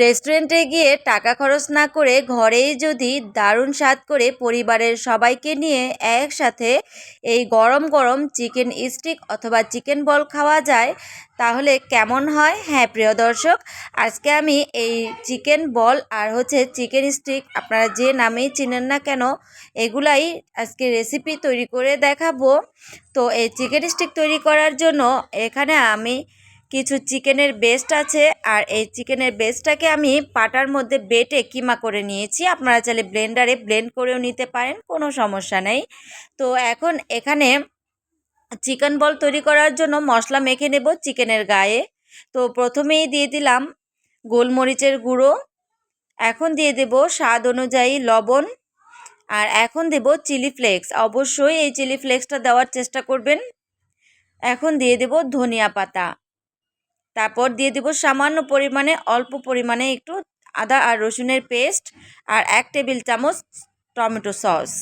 রেস্টুরেন্টে গিয়ে টাকা খরচ না করে ঘরেই যদি দারুণ স্বাদ করে পরিবারের সবাইকে নিয়ে একসাথে এই গরম গরম চিকেন স্টিক অথবা চিকেন বল খাওয়া যায়, তাহলে কেমন হয়? হ্যাঁ প্রিয় দর্শক, আজকে আমি এই চিকেন বল আর হচ্ছে চিকেন স্টিক আপনারা যে নামেই চিনেন না কেন, এগুলাই আজকে রেসিপি তৈরি করে দেখাবো। তো এই চিকেন স্টিক তৈরি করার জন্য এখানে আমি কিছু চিকেনের বেস্ট আছে, আর এই চিকেনের বেস্টটাকে আমি পাটার মধ্যে বেটে কিমা করে নিয়েছি। আপনারা চাইলে ব্লেন্ডারে ব্লেন্ড করেও নিতে পারেন, কোনো সমস্যা নেই। তো এখন এখানে চিকেন বল তৈরি করার জন্য মশলা মেখে নেব চিকেনের গায়ে। তো প্রথমেই দিয়ে দিলাম গোলমরিচের গুঁড়ো। এখন দিয়ে দেব স্বাদ অনুযায়ী লবণ। আর এখন দেব চিলি ফ্লেক্স অবশ্যই এই চিলি ফ্লেক্সটা দেওয়ার চেষ্টা করবেন। এখন দিয়ে দেব ধনিয়া পাতা। তারপর দিয়ে দেব সামান্য পরিমাণে, অল্প পরিমাণে একটু আদা আর রসুনের পেস্ট আর এক টেবিল চামচ টমেটো সস।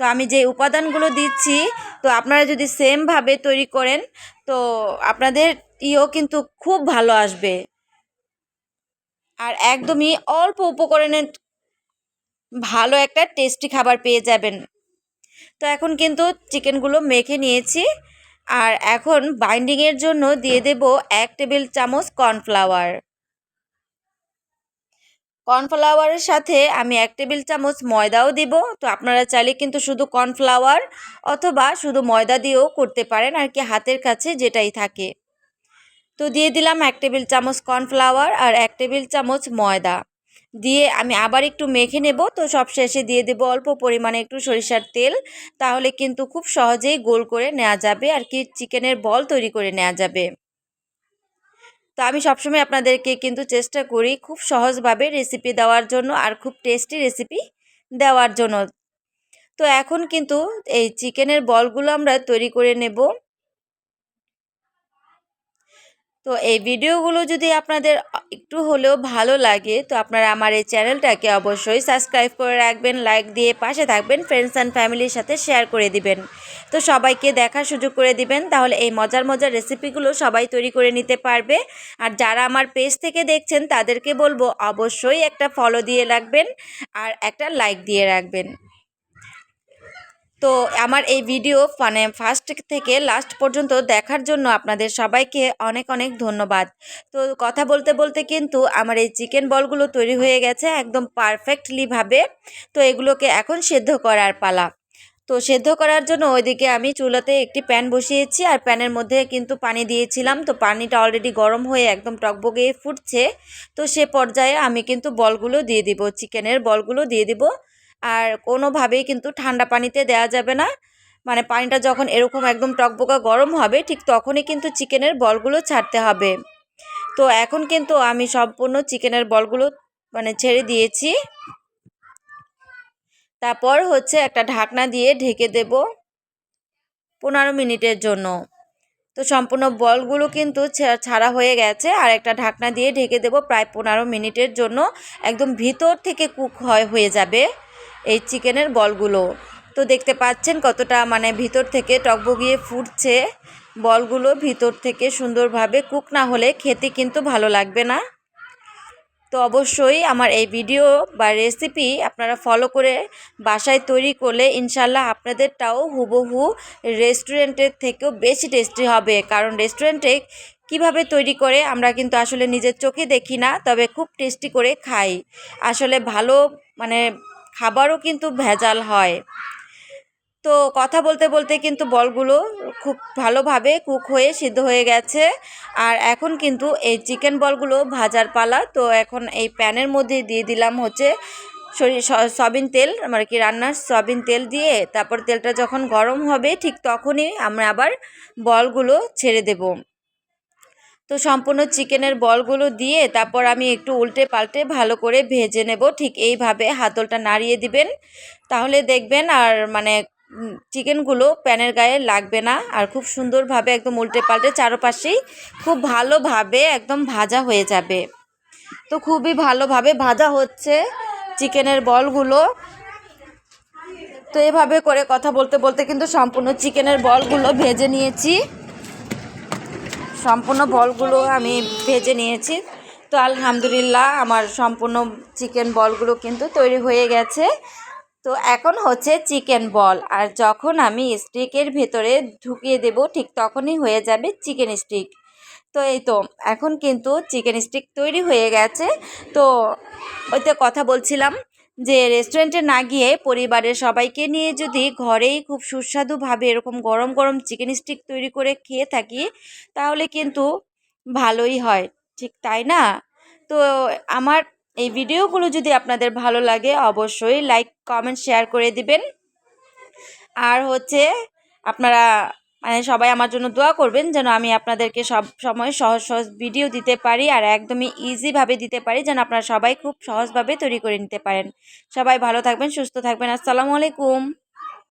তো আমি যে উপাদানগুলো দিচ্ছি, তো আপনারা যদি সেমভাবে তৈরি করেন, তো আপনাদের ইও কিন্তু খুব ভালো আসবে। আর একদমই অল্প উপকরণে ভালো একটা টেস্টি খাবার পেয়ে যাবেন। তো এখন কিন্তু চিকেনগুলো মেখে নিয়েছি। আর এখন বাইন্ডিংয়ের জন্য দিয়ে দেব এক টেবিল চামচ কর্নফ্লাওয়ার কর্নফ্লাওয়ারের সাথে আমি এক টেবিল চামচ ময়দাও দিব। তো আপনারা চাইলে কিন্তু শুধু কর্নফ্লাওয়ার অথবা শুধু ময়দা দিয়েও করতে পারেন আর কি হাতের কাছে যেটাই থাকে। তো দিয়ে দিলাম এক টেবিল চামচ কর্নফ্লাওয়ার আর এক টেবিল চামচ ময়দা। দিয়ে আমি আবার একটু মেখে নেব। তো সব শেষে দিয়ে দেবো অল্প পরিমাণে একটু সরিষার তেল। তাহলে কিন্তু খুব সহজেই গোল করে নেওয়া যাবে আর কি চিকেনের বল তৈরি করে নেওয়া যাবে। তো আমি সবসময় আপনাদেরকে কিন্তু চেষ্টা করি খুব সহজভাবে রেসিপি দেওয়ার জন্য আর খুব টেস্টি রেসিপি দেওয়ার জন্য। তো এখন কিন্তু এই চিকেনের বলগুলো আমরা তৈরি করে নেব। তো এই ভিডিওগুলো যদি আপনাদের একটু হলেও ভালো লাগে। তো আপনারা আমার এই চ্যানেলটাকে অবশ্যই সাবস্ক্রাইব করে রাখবেন, লাইক দিয়ে পাশে থাকবেন ফ্রেন্ডস অ্যান্ড ফ্যামিলির সাথে শেয়ার করে দিবেন। তো সবাইকে দেখার সুযোগ করে দিবেন, তাহলে এই মজার মজার রেসিপিগুলো সবাই তৈরি করে নিতে পারবে। আর যারা আমার পেজ থেকে দেখছেন, তাদেরকে বলব অবশ্যই একটা ফলো দিয়ে রাখবেন আর একটা লাইক দিয়ে রাখবেন। তো আমার এই ভিডিও মানে ফার্স্ট থেকে লাস্ট পর্যন্ত দেখার জন্য আপনাদের সবাইকে অনেক অনেক ধন্যবাদ। তো কথা বলতে বলতে কিন্তু আমার এই চিকেন বলগুলো তৈরি হয়ে গেছে একদম পারফেক্টলিভাবে তো এগুলোকে এখন সেদ্ধ করার পালা। তো সেদ্ধ করার জন্য ওইদিকে আমি চুলাতে একটি প্যান বসিয়েছি আর প্যানের মধ্যে কিন্তু পানি দিয়েছিলাম। তো পানিটা অলরেডি গরম হয়ে একদম টকবগে ফুটছে। তো সে পর্যায়ে আমি কিন্তু বলগুলো দিয়ে দিব চিকেনের বলগুলো দিয়ে দিব। আর কোনোভাবেই কিন্তু ঠান্ডা পানিতে দেওয়া যাবে না। মানে পানিটা যখন এরকম একদম টকবোকা গরম হবে, ঠিক তখনই কিন্তু চিকেনের বলগুলো ছাড়তে হবে। তো এখন কিন্তু আমি সম্পূর্ণ চিকেনের বলগুলো মানে ছেড়ে দিয়েছি। তারপর হচ্ছে একটা ঢাকনা দিয়ে ঢেকে দেব পনেরো মিনিটের জন্য। তো সম্পূর্ণ বলগুলো কিন্তু ছাড়া হয়ে গেছে আর একটা ঢাকনা দিয়ে ঢেকে দেব প্রায় পনেরো মিনিটের জন্য। একদম ভিতর থেকে কুক হয়, হয়ে যাবে। এই চিকেনের বলগুলো। তো দেখতে পাচ্ছেন কতটা মানে ভিতর থেকে টকবগিয়ে ফুটছে। বলগুলো ভিতর থেকে সুন্দরভাবে কুক না হলে খেতে কিন্তু ভালো লাগবে না। তো অবশ্যই আমার এই ভিডিও বা রেসিপি আপনারা ফলো করে বাসায় তৈরি করলে ইনশাল্লাহ আপনাদেরটাও হুবহু রেস্টুরেন্টের থেকেও বেশি টেস্টি হবে। কারণ রেস্টুরেন্টে কীভাবে তৈরি করে আমরা কিন্তু আসলে নিজের চোখে দেখি না, তবে খুব টেস্টি করে খাই। আসলে ভালো মানে খাবারও কিন্তু ভেজাল হয়। তো কথা বলতে বলতে কিন্তু বলগুলো খুব ভালোভাবে কুক হয়ে সিদ্ধ হয়ে গেছে। আর এখন কিন্তু এই চিকেন বলগুলো ভাজার পালা। তো এখন এই প্যানের মধ্যে দিয়ে দিলাম হচ্ছে সয়াবিন তেল মানে কি রান্নার সয়াবিন তেল দিয়ে তারপর তেলটা যখন গরম হবে ঠিক তখনই আমরা আবার বলগুলো ছেড়ে দেব। তো সম্পূর্ণ চিকেনের বলগুলো দিয়ে তারপর আমি একটু উল্টে পাল্টে ভালো করে ভেজে নেব। ঠিক এইভাবে হাতলটা নাড়িয়ে দিবেন। তাহলে দেখবেন আর মানে চিকেনগুলো প্যানের গায়ে লাগবে না। আর খুব সুন্দরভাবে একদম উল্টে পাল্টে চারপাশেই খুব ভালোভাবে একদম ভাজা হয়ে যাবে। তো খুবই ভালোভাবে ভাজা হচ্ছে চিকেনের বলগুলো। তো এভাবে করে কথা বলতে বলতে কিন্তু সম্পূর্ণ চিকেনের বলগুলো ভেজে নিয়েছি। সম্পূর্ণ বলগুলো আমি ভেজে নিয়েছি। তো আলহামদুলিল্লাহ আমার সম্পূর্ণ চিকেন বলগুলো কিন্তু তৈরি হয়ে গেছে। তো এখন হচ্ছে চিকেন বল। আর যখন আমি স্টিকের ভেতরে ঢুকিয়ে দেব, ঠিক তখনই হয়ে যাবে চিকেন স্টিক। তো এই তো, এখন কিন্তু চিকেন স্টিক তৈরি হয়ে গেছে। তো ওইতে কথা বলছিলাম যে রেস্টুরেন্টে না গিয়ে পরিবারের সবাইকে নিয়ে যদি ঘরেই খুব সুস্বাদুভাবে এরকম গরম গরম চিকেন স্টিক তৈরি করে খেয়ে থাকি, তাহলে কিন্তু ভালোই হয়। ঠিক তাই না? তো আমার এই ভিডিওগুলো যদি আপনাদের ভালো লাগে, অবশ্যই লাইক কমেন্ট শেয়ার করে দিবেন। আর হচ্ছে আপনারা মানে সবাই আমার জন্য দোয়া করবেন যেন আমি আপনাদেরকে সব সময় সহজ সহজ ভিডিও দিতে পারি আর একদমই ইজিভাবে দিতে পারি যেন আপনারা সবাই খুব সহজভাবে তৈরি করে নিতে পারেন। সবাই ভালো থাকবেন, সুস্থ থাকবেন। আসসালামু আলাইকুম।